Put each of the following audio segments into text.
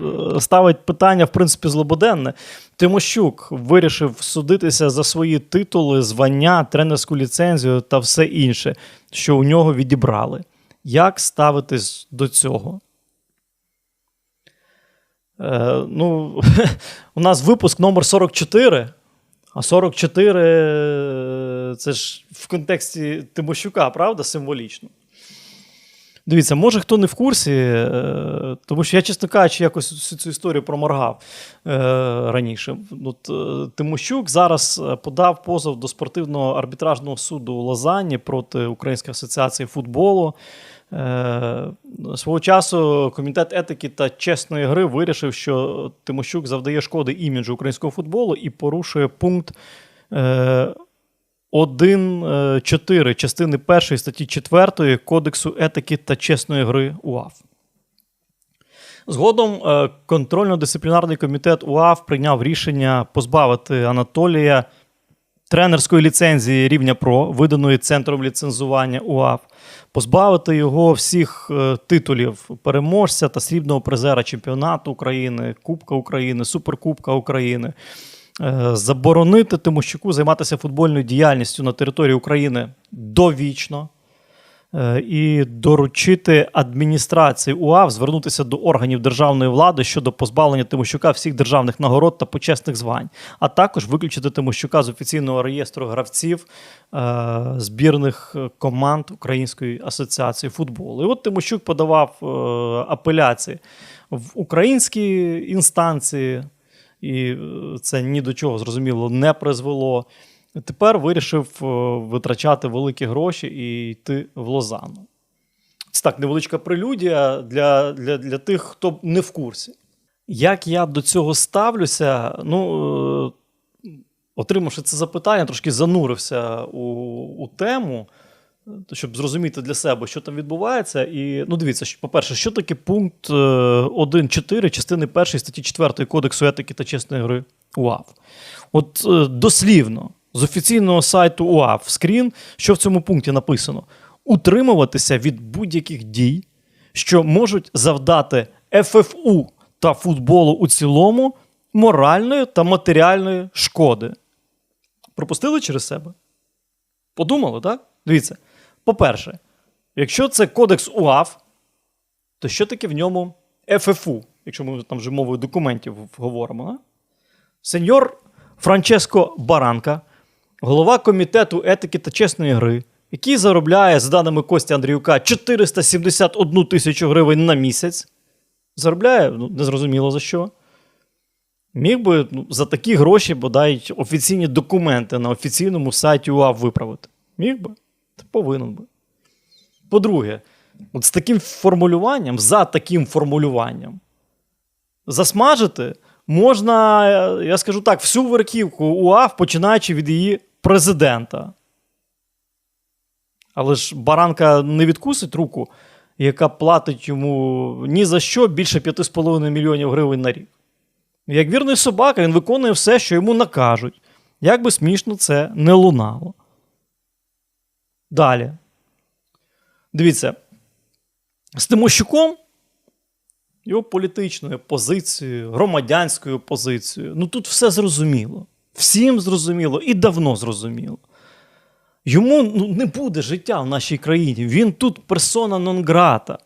ну, ставить питання, в принципі, злободенне. Тимощук вирішив судитися за свої титули, звання, тренерську ліцензію та все інше, що у нього відібрали. Як ставитись до цього? Е, ну, у нас випуск номер 44. А 44 е, це ж в контексті Тимощука, правда, символічно. Дивіться, може хто не в курсі, е, тому що я, чесно кажучи, якось всю цю історію проморгав е, раніше. От, е, Тимощук зараз подав позов до спортивного арбітражного суду у Лозанні проти Української асоціації футболу. Свого часу комітет етики та чесної гри вирішив, що Тимощук завдає шкоди іміджу українського футболу і порушує пункт 1.4 частини 1 статті 4 Кодексу етики та чесної гри УАФ. Згодом е, контрольно-дисциплінарний комітет УАФ прийняв рішення позбавити Анатолія тренерської ліцензії рівня ПРО, виданої центром ліцензування УАФ, позбавити його всіх е, титулів переможця та срібного призера чемпіонату України, Кубка України, Суперкубка України. Е, Заборонити Тимощуку займатися футбольною діяльністю на території України довічно е, і доручити адміністрації УАВ звернутися до органів державної влади щодо позбавлення Тимощука всіх державних нагород та почесних звань, а також виключити Тимощука з офіційного реєстру гравців е, збірних команд Української асоціації футболу. І от Тимощук подавав апеляції в українські інстанції і е, це ні до чого зрозуміло не призвело. Тепер вирішив е, витрачати великі гроші і йти в Лозанну. Це так, невеличка прелюдія для, для, для тих, хто не в курсі. Як я до цього ставлюся, ну, е, отримавши це запитання, трошки занурився у, у тему, щоб зрозуміти для себе, що там відбувається. І, ну, дивіться, по-перше, що таке пункт е, 1.4 частини 1 статті 4 Кодексу етики та чесної гри УАВ. От е, дослівно, з офіційного сайту УАВ скрін, що в цьому пункті написано: утримуватися від будь-яких дій, що можуть завдати ФФУ та футболу у цілому моральної та матеріальної шкоди. Пропустили через себе? Подумали, так? Дивіться. По-перше, якщо це кодекс УАФ, то що таке в ньому ФФУ, якщо ми там вже мовою документів говоримо? А? Сеньор Франческо Баранка, голова комітету етики та чесної гри, який заробляє, за даними Кості Андріюка, 471 тисячу гривень на місяць. Заробляє, ну, незрозуміло за що. Міг би ну, за такі гроші бодай офіційні документи на офіційному сайті УАВ виправити. Міг би? Повинен би. По-друге, от з таким формулюванням, за таким формулюванням, засмажити можна, е, я скажу так, всю верхівку УАВ, починаючи від її президента. Але ж баранка не відкусить руку, яка платить йому ні за що більше 5,5 мільйонів гривень на рік. Як вірний собака, він виконує все, що йому накажуть. Як би смішно це не лунало. Далі. Дивіться, з Тимощуком, його політичною позицією, громадянською позицією, ну тут все зрозуміло. Всім зрозуміло і давно зрозуміло. Йому ну, не буде життя в нашій країні. Він тут персона нон грата.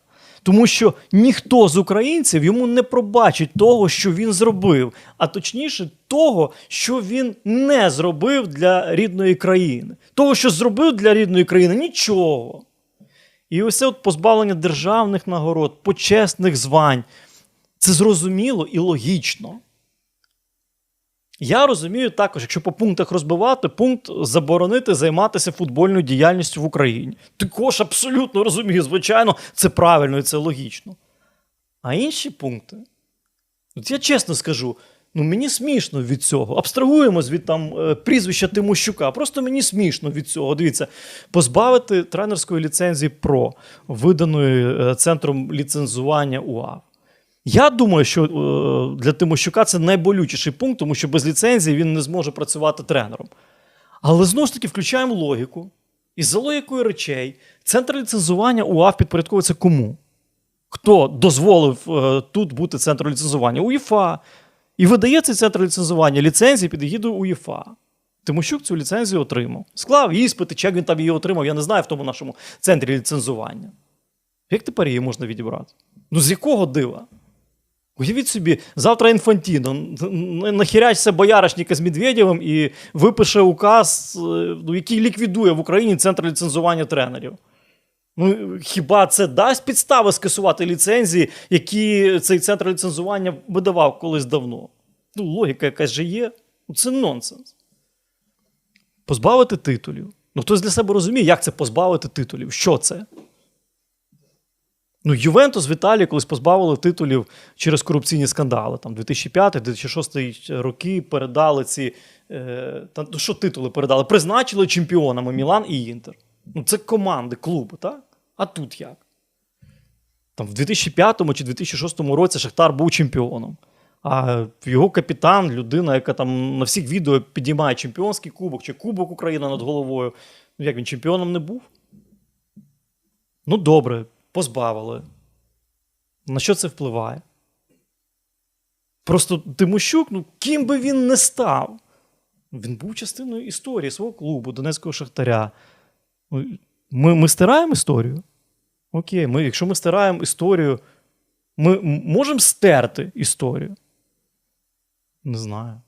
Тому що ніхто з українців йому не пробачить того, що він зробив, а точніше, того, що він не зробив для рідної країни. Того, що зробив для рідної країни, нічого. І ось це от позбавлення державних нагород, почесних звань. Це зрозуміло і логічно. Я розумію також, якщо по пунктах розбивати, пункт заборонити займатися футбольною діяльністю в Україні. Також абсолютно розумію, звичайно, це правильно і це логічно. А інші пункти, от я чесно скажу, ну мені смішно від цього. Абстрагуємось від там е, прізвища Тимощука. Просто мені смішно від цього. Дивіться, позбавити тренерської ліцензії ПРО, виданої е, центром ліцензування УАВ. Я думаю, що е, для Тимощука це найболючіший пункт, тому що без ліцензії він не зможе працювати тренером. Але знову ж таки включаємо логіку. І за логікою речей, центр ліцензування УАВ підпорядковується кому? Хто дозволив е, тут бути центром ліцензування? УЄФА. І видає цей центр ліцензування ліцензії під егідою УЄФА. Тимощук цю ліцензію отримав. Склав іспити, чи як він там її отримав, я не знаю в тому нашому центрі ліцензування. Як тепер її можна відібрати? Ну з якого дива? Уявіть собі, завтра інфантіно нахірячся бояришника з Медведєвим і випише указ, е, ну, який ліквідує в Україні центр ліцензування тренерів. Ну, хіба це дасть підстави скасувати ліцензії, які цей центр ліцензування видавав колись давно? Ну, логіка якась же є. Ну, це нонсенс. Позбавити титулів. Ну, хтось для себе розуміє, як це позбавити титулів. Що це? Ну, Ювентус в Італії колись позбавили титулів через корупційні скандали. Там 2005-2006 роки передали ці. Е, та, ну, що титули передали? Призначили чемпіонами Мілан і Інтер. Ну, це команди, клуби, так? А тут як? Там в 2005 чи 2006 році Шахтар був чемпіоном. А його капітан, людина, яка там на всіх відео підіймає чемпіонський кубок чи Кубок України над головою. Ну, як він чемпіоном не був? Ну, добре, позбавили. На що це впливає? Просто Тимощук, ну, ким би він не став, він був частиною історії свого клубу, Донецького Шахтаря. Ну, Ми, ми стираємо історію? Окей, ми, якщо ми стираємо історію, ми можемо стерти історію? Не знаю.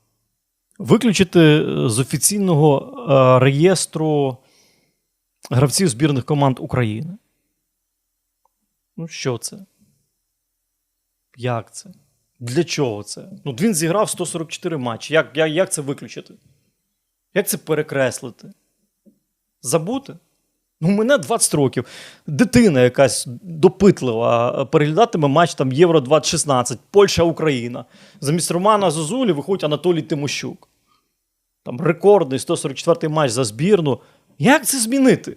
Виключити е, з офіційного е, реєстру гравців збірних команд України. Ну, що це? Як це? Для чого це? Ну, він зіграв 144 матчі. Як, як, як це виключити? Як це перекреслити? Забути? Ну, мене 20 років. Дитина якась допитлива переглядатиме матч там Євро 2016, Польща, Україна. Замість Романа Зозулі виходить Анатолій Тимощук. Там рекордний 144-й матч за збірну. Як це змінити?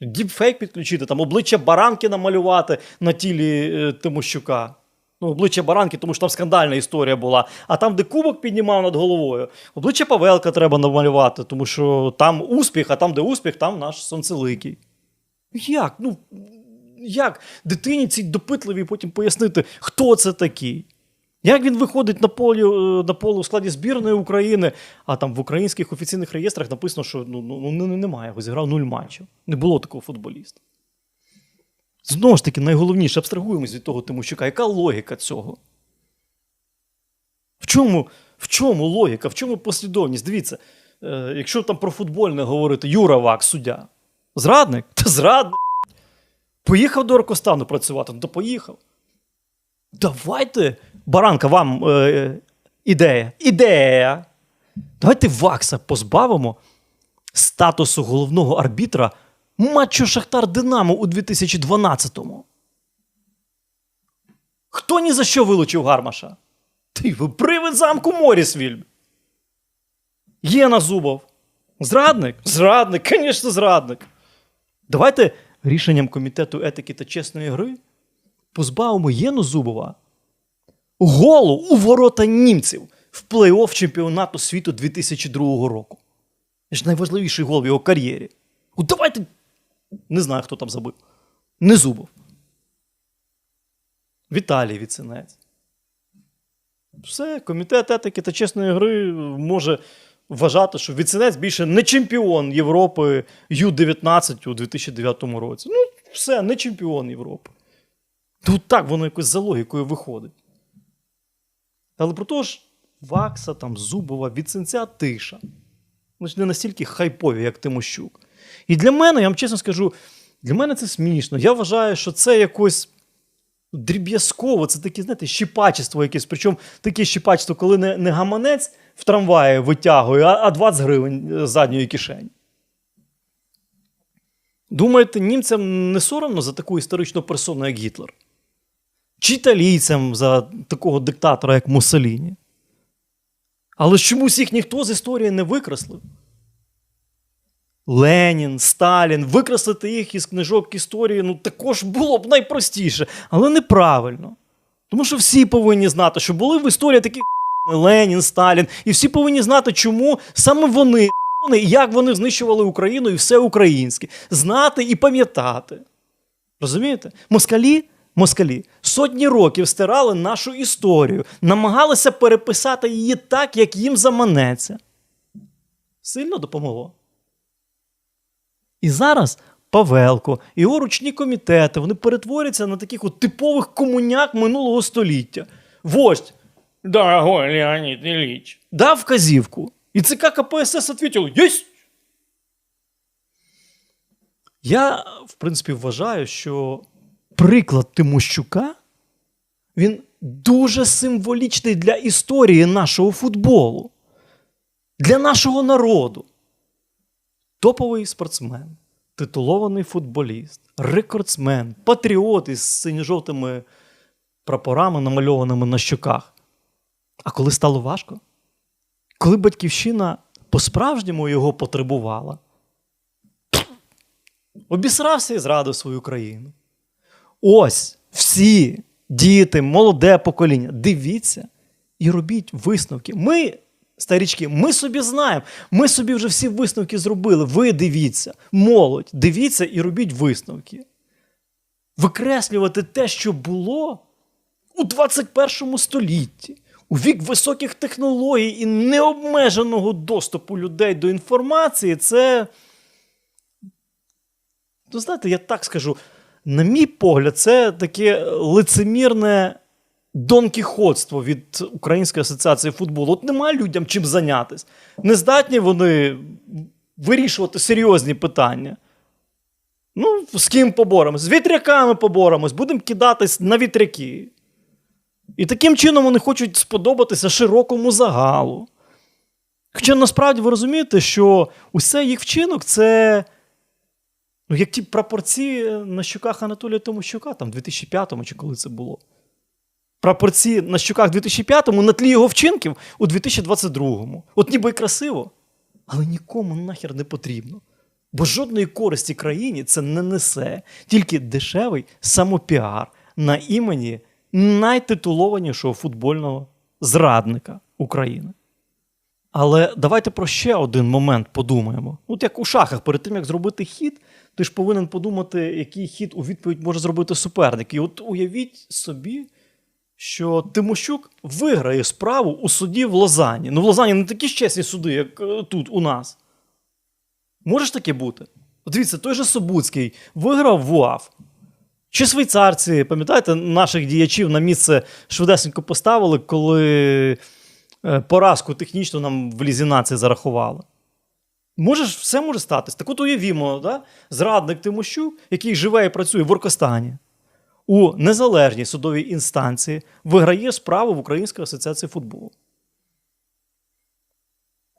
Діпфейк підключити, там обличчя баранки намалювати на тілі е, Тимощука. Ну, обличчя баранки, тому що там скандальна історія була. А там, де кубок піднімав над головою, обличчя Павелка треба намалювати, тому що там успіх, а там, де успіх, там наш сонцеликий. Як? Ну, як дитині цій допитливій потім пояснити, хто це такий? Як він виходить на полі е, на поле у складі збірної України, а там в українських офіційних реєстрах написано, що ну, ну, ну немає, його зіграв нуль матчів. Не було такого футболіста. Знову ж таки, найголовніше, абстрагуємось від того Тимощука. Яка логіка цього? В чому в чому логіка, в чому послідовність? Дивіться, е, якщо там про футбольне говорити, Юра Вак, суддя. Зрадник? Та зрадник. Поїхав до Оркостану працювати, ну то поїхав. Давайте, Баранка, вам е, ідея. Ідея. Давайте Вакса позбавимо статусу головного арбітра матчу Шахтар Динамо у 2012-му. Хто ні за що вилучив Гармаша? Ти ви привид замку Морісвіль. Єна Зубов. Зрадник? Зрадник, звісно, зрадник. Давайте рішенням комітету етики та чесної гри позбавимо Єну Зубова голу у ворота німців в плей-офф чемпіонату світу 2002 року. Це ж найважливіший гол в його кар'єрі. От давайте. Не знаю, хто там забив. Не Зубов. Віталій Віценець. Все, комітет етики та чесної гри може вважати, що Віценець більше не чемпіон Європи Ю-19 у 2009 році. Ну, все, не чемпіон Європи. Тут так воно якось за логікою виходить. Але про то ж Вакса, там, Зубова, Віценця тиша. Вони ж не настільки хайпові, як Тимощук. І для мене, я вам чесно скажу, для мене це смішно. Я вважаю, що це якось дріб'язково, це таке, знаєте, щіпачество якесь. Причому таке щіпачество, коли не, не гаманець в трамваї витягує, а, а 20 гривень з задньої кишені. Думаєте, німцям не соромно за таку історичну персону, як Гітлер? Чи за такого диктатора, як Муссоліні? Але чомусь їх ніхто з історії не викреслив. Ленін, Сталін, викреслити їх із книжок історії ну, також було б найпростіше, але неправильно. Тому що всі повинні знати, що були в історії такі Ленін, Сталін, і всі повинні знати, чому саме вони і як вони знищували Україну і все українське. Знати і пам'ятати. Розумієте? Москалі, москалі сотні років стирали нашу історію, намагалися переписати її так, як їм заманеться. Сильно допомогло. І зараз Павелко і його ручні комітети вони перетворюються на таких от типових комуняк минулого століття. Вождь, дорогой Леонід Ілліч, дав вказівку. І ЦК КПСС відповів: Єсть! Я, в принципі, вважаю, що приклад Тимощука він дуже символічний для історії нашого футболу, для нашого народу. Топовий спортсмен, титулований футболіст, рекордсмен, патріот із синьо-жовтими прапорами, намальованими на щоках. А коли стало важко, коли батьківщина по-справжньому його потребувала, обісрався і зрадив свою країну. Ось всі діти, молоде покоління, дивіться і робіть висновки. Ми, старічки, ми собі знаємо, ми собі вже всі висновки зробили. Ви дивіться, молодь, дивіться і робіть висновки. Викреслювати те, що було у 21 столітті, у вік високих технологій і необмеженого доступу людей до інформації, це. Ну, знаєте, я так скажу, на мій погляд, це таке лицемірне донкіходство від Української асоціації футболу. От немає людям чим зайнятися. Не здатні вони вирішувати серйозні питання. Ну, з ким поборемось? З вітряками поборемось, будемо кидатись на вітряки. І таким чином вони хочуть сподобатися широкому загалу. Хоча насправді ви розумієте, що усе їх вчинок це ну, як ті прапорці на щоках Анатолія Томощука, там в 2005-му чи коли це було. Прапорці на щоках в 2005-му на тлі його вчинків у 2022-му. От ніби й красиво, але нікому нахер не потрібно. Бо жодної користі країні це не несе, тільки дешевий самопіар на імені найтитулованішого футбольного зрадника України. Але давайте про ще один момент подумаємо. От як у шахах, перед тим як зробити хід, ти ж повинен подумати, який хід у відповідь може зробити суперник. І от уявіть собі, що Тимощук виграє справу у суді в Лозані. Ну, в Лозані не такі чесні суди, як е, тут у нас. Може ж таке бути? Дивіться, той же Собуцький виграв в УАФ. Чи швейцарці, пам'ятаєте, наших діячів на місце швидесенько поставили, коли поразку технічно нам в лізі нації зарахували? Може все може статись. Так от уявімо, да? зрадник Тимощук, який живе і працює в Оркостані, у незалежній судовій інстанції виграє справу в Українській асоціації футболу.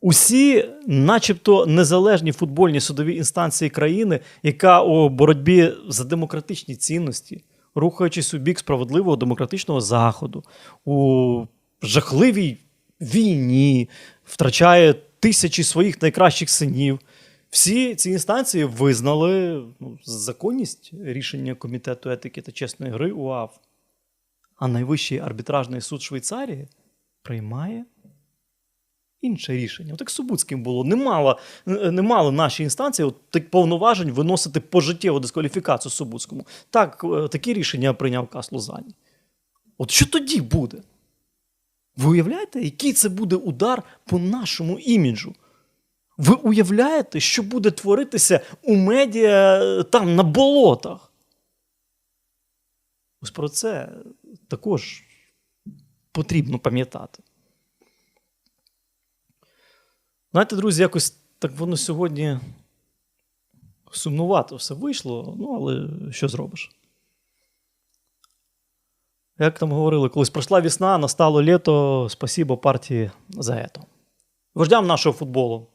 Усі, начебто, незалежні футбольні судові інстанції країни, яка у боротьбі за демократичні цінності, рухаючись у бік справедливого демократичного заходу, у жахливій війні, втрачає тисячі своїх найкращих синів. Всі ці інстанції визнали ну, законність рішення Комітету етики та чесної гри УАФ. А найвищий арбітражний суд Швейцарії приймає інше рішення. От як Субуцьким було. Не мало, не мали наші інстанції от, так, повноважень виносити пожиттєву дискваліфікацію Субуцькому. Так, е, такі рішення прийняв Кас Лозані. От що тоді буде? Ви уявляєте, який це буде удар по нашому іміджу? Ви уявляєте, що буде творитися у медіа е, там на болотах? Ось про це також потрібно пам'ятати. Знаєте, друзі, якось так воно сьогодні сумнувато все вийшло, ну, але що зробиш? Як там говорили, колись пройшла весна, настало літо, спасибо партії за це. Вождям нашого футболу.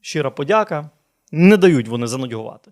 Щира подяка. Не дають вони занудьгувати.